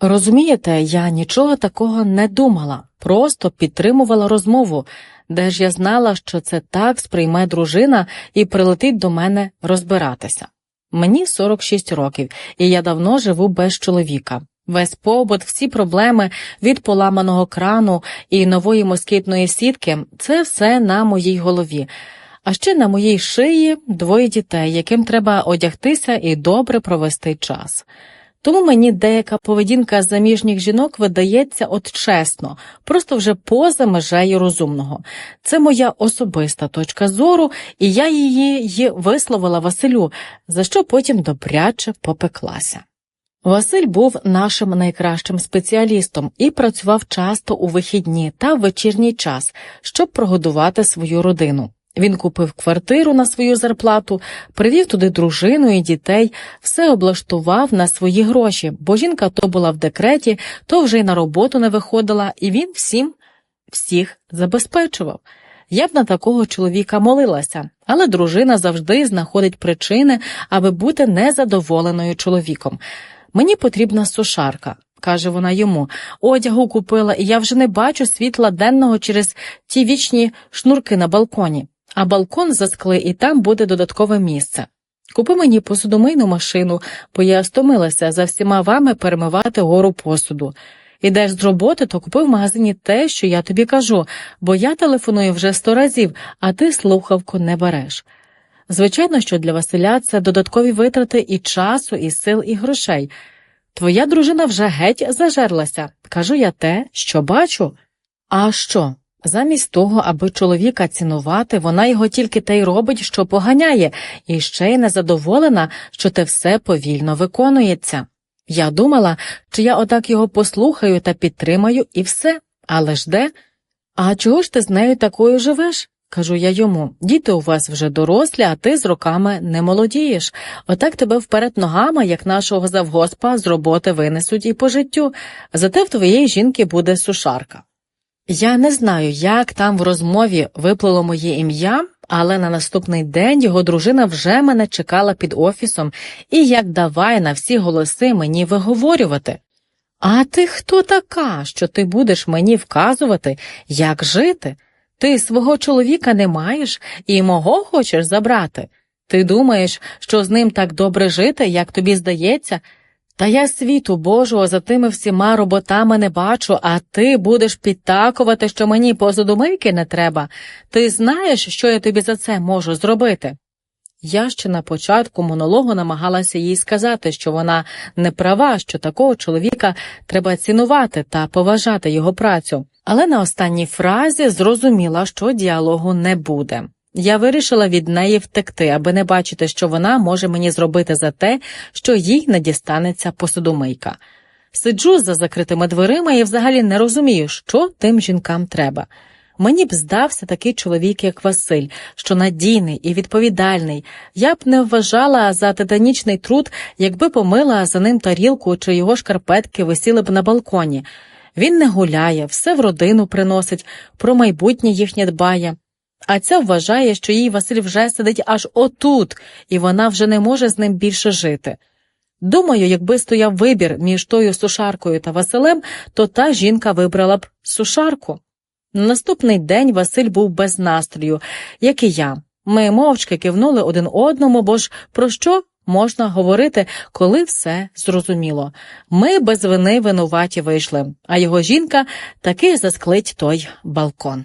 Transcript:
Розумієте, я нічого такого не думала, просто підтримувала розмову, де ж я знала, що це так сприйме дружина і прилетить до мене розбиратися. Мені 46 років, і я давно живу без чоловіка. Весь побут, всі проблеми від поламаного крану і нової москітної сітки це все на моїй голові. А ще на моїй шиї двоє дітей, яким треба одягтися і добре провести час. Тому мені деяка поведінка заміжніх жінок видається от чесно, просто вже поза межею розумного. Це моя особиста точка зору, і я її висловила Василю, за що потім добряче попеклася. Василь був нашим найкращим спеціалістом і працював часто у вихідні та в вечірній час, щоб прогодувати свою родину. Він купив квартиру на свою зарплату, привів туди дружину і дітей, все облаштував на свої гроші, бо жінка то була в декреті, то вже й на роботу не виходила, і він всім всіх забезпечував. Я б на такого чоловіка молилася, але дружина завжди знаходить причини, аби бути незадоволеною чоловіком. Мені потрібна сушарка, каже вона йому. Одягу купила, і я вже не бачу світла денного через ті вічні шнурки на балконі, а балкон заскли, і там буде додаткове місце. Купи мені посудомийну машину, бо я стомилася за всіма вами перемивати гору посуду. Ідеш з роботи, то купи в магазині те, що я тобі кажу, бо я телефоную вже сто разів, а ти слухавку не береш. Звичайно, що для Василя це додаткові витрати і часу, і сил, і грошей. Твоя дружина вже геть зажерлася. Кажу я те, що бачу. А що? Замість того, аби чоловіка цінувати, вона його тільки те й робить, що поганяє, і ще й незадоволена, що те все повільно виконується. Я думала, чи я отак його послухаю та підтримаю, і все. Але ж де? А чого ж ти з нею такою живеш? Кажу я йому, діти у вас вже дорослі, а ти з роками не молодієш. Отак тебе вперед ногами, як нашого завгоспа, з роботи винесуть і по життю, зате в твоєї жінки буде сушарка. Я не знаю, як там в розмові виплило моє ім'я, але на наступний день його дружина вже мене чекала під офісом і як давай на всі голоси мені виговорювати. А ти хто така, що ти будеш мені вказувати, як жити? Ти свого чоловіка не маєш і мого хочеш забрати. Ти думаєш, що з ним так добре жити, як тобі здається? Та я світу Божого за тими всіма роботами не бачу, а ти будеш підтакувати, що мені посудомийки не треба. Ти знаєш, що я тобі за це можу зробити? Я ще на початку монологу намагалася їй сказати, що вона не права, що такого чоловіка треба цінувати та поважати його працю, але на останній фразі зрозуміла, що діалогу не буде. Я вирішила від неї втекти, аби не бачити, що вона може мені зробити за те, що їй не дістанеться посудомийка. Сиджу за закритими дверима і взагалі не розумію, що тим жінкам треба. Мені б здався такий чоловік, як Василь, що надійний і відповідальний. Я б не вважала за титанічний труд, якби помила за ним тарілку чи його шкарпетки висіли б на балконі. Він не гуляє, все в родину приносить, про майбутнє їхнє дбає. А ця вважає, що їй Василь вже сидить аж отут, і вона вже не може з ним більше жити. Думаю, якби стояв вибір між тою сушаркою та Василем, то та жінка вибрала б сушарку. На наступний день Василь був без настрою, як і я. Ми мовчки кивнули один одному, бо ж про що можна говорити, коли все зрозуміло. Ми без вини винуваті вийшли, а його жінка таки засклить той балкон.